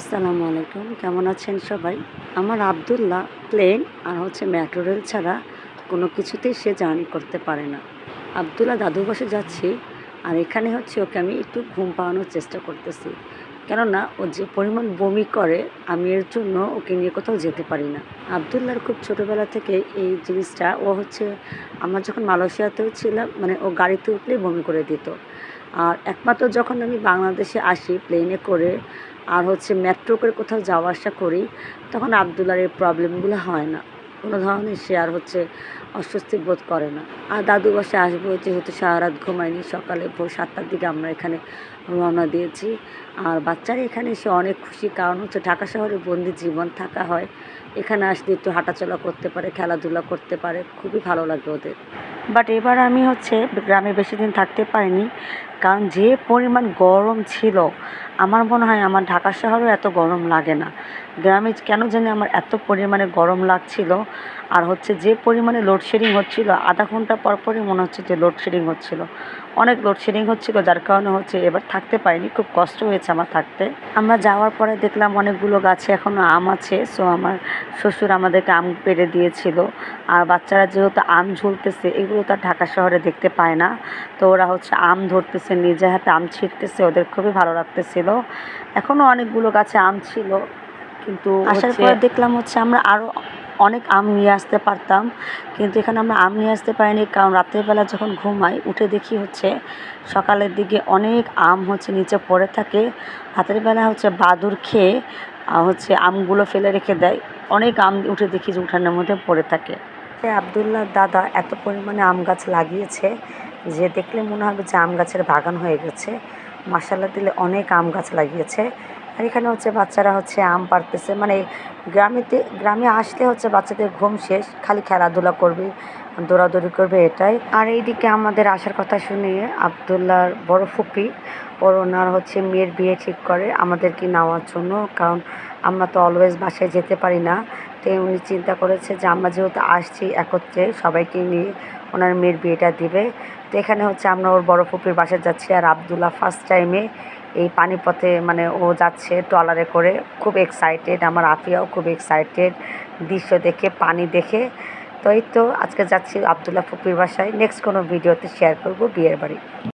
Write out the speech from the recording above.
আসসালামু আলাইকুম, কেমন আছেন সবাই? আমার আবদুল্লাহ প্লেন আর হচ্ছে মেট্রো রেল ছাড়া কোনো কিছুতেই সে জার্নি করতে পারে না। আবদুল্লাহ দাদুর বসে যাচ্ছি আর এখানে হচ্ছে ওকে আমি একটু ঘুম পাওয়ানোর চেষ্টা করতেছি। কেননা ও যে পরিমাণ বমি করে, আমি এর জন্য ওকে নিয়ে কোথাও যেতে পারি না। আবদুল্লার খুব ছোটোবেলা থেকে এই জিনিসটা, ও হচ্ছে, আমার যখন মালয়েশিয়াতেও ছিলাম মানে ও গাড়িতে উঠলেই বমি করে দিত। আর একমাত্র যখন আমি বাংলাদেশে আসি প্লেনে করে, আর হচ্ছে মেট্রো করে কোথাও যাওয়া আসা করি, তখন আবদুল্লার এই প্রবলেমগুলো হয় না। কোনো ধরনের সে আর হচ্ছে অস্বস্তি বোধ করে না। আর দাদু বাসে আসব, যেহেতু সারা রাত ঘুমায়নি, সকালে ভোর সাতটার দিকে আমরা এখানে রওনা দিয়েছি। আর বাচ্চারা এখানে এসে অনেক খুশি, কারণ হচ্ছে ঢাকা শহরে বন্দি জীবন থাকা হয়। এখানে আসলে একটু হাঁটাচলা করতে পারে, খেলাধুলা করতে পারে, খুবই ভালো লাগে ওদের। বাট এবার আমি হচ্ছে গ্রামে বেশি দিন থাকতে পারিনি, কারণ যে পরিমাণ গরম ছিল, আমার মনে হয় আমার ঢাকা শহরেও এত গরম লাগে না। গ্রামে কেন জানি আমার এত পরিমাণে গরম লাগছিল, আর হচ্ছে যে পরিমাণে লোডশেডিং হচ্ছিল। আধা ঘণ্টা পর পরই মনে হচ্ছে যে লোডশেডিং হচ্ছিল। অনেক লোডশেডিং হচ্ছিল যার কারণে হচ্ছে এবার থাকতে পারিনি। খুব কষ্ট হয়েছে আমার থাকতে। আমরা যাওয়ার পরে দেখলাম অনেকগুলো গাছে এখনও আম আছে। সো আমার শ্বশুর আমাদেরকে আম পেড়ে দিয়েছিল। আর বাচ্চারা যেহেতু আম ঝুলতেছে এগুলো তার ঢাকা শহরে দেখতে পায় না। তো ওরা হচ্ছে আম ধরতেছে নিজে হাতে আম ছিঁড়তেছে ওদের খুবই ভালো লাগতেছিল। এখনও অনেকগুলো গাছে আম ছিল। কিন্তু আসার পরে দেখলাম হচ্ছে আমরা আরও অনেক আম নিয়ে আসতে পারতাম। কিন্তু এখানে আমরা আম নিয়ে আসতে পারিনি, কারণ রাতের বেলা যখন ঘুমাই, উঠে দেখি হচ্ছে সকালের দিকে অনেক আম হচ্ছে নিচে পড়ে থাকে। রাতের বেলা হচ্ছে বাদুর খেয়ে হচ্ছে আমগুলো ফেলে রেখে দেয়। অনেক আম উঠে দেখি যে উঠানের মধ্যে পড়ে থাকে। সে আবদুল্লাহ দাদা এত পরিমাণে আম গাছ লাগিয়েছে যে দেখলে মনে হবে যে আম গাছের বাগান হয়ে গেছে। মশালা দিলে অনেক আম গাছ লাগিয়েছে। আর এখানে হচ্ছে বাচ্চারা হচ্ছে আম পাড়তেছে। মানে গ্রামেতে, গ্রামে আসলে হচ্ছে বাচ্চাদের ঘুম শেষ, খালি খেলাধুলা করবে, দৌড়াদৌড়ি করবে এটাই। আর এইদিকে আমাদের আসার কথা শুনে আবদুল্লাহর বড় ফুপি, ওর ওনার হচ্ছে মেয়ের বিয়ে ঠিক করে। আমাদেরকে নেওয়ার জন্য, কারণ আমরা তো অলওয়েজ বাসায় যেতে পারি না। তো উনি চিন্তা করেছে যে আমরা যেহেতু আসছি একত্রে, সবাইকে নিয়ে ওনার মেয়ের বিয়েটা দিবে। তো এখানে হচ্ছে আমরা ওর বড় ফুপির বাসায় যাচ্ছি। আর আবদুল্লাহ ফার্স্ট টাইমে এই পানিপথে মানে ও যাচ্ছে ট্রলারে করে, খুব এক্সাইটেড আমার আফিয়াও খুব এক্সাইটেড দৃশ্য দেখে, পানি দেখে। তো এই তো আজকে যাচ্ছি আবদুল্লাহ ফুপির বাসায় নেক্সট কোনো ভিডিওতে শেয়ার করব, বিয়ের বাড়ি।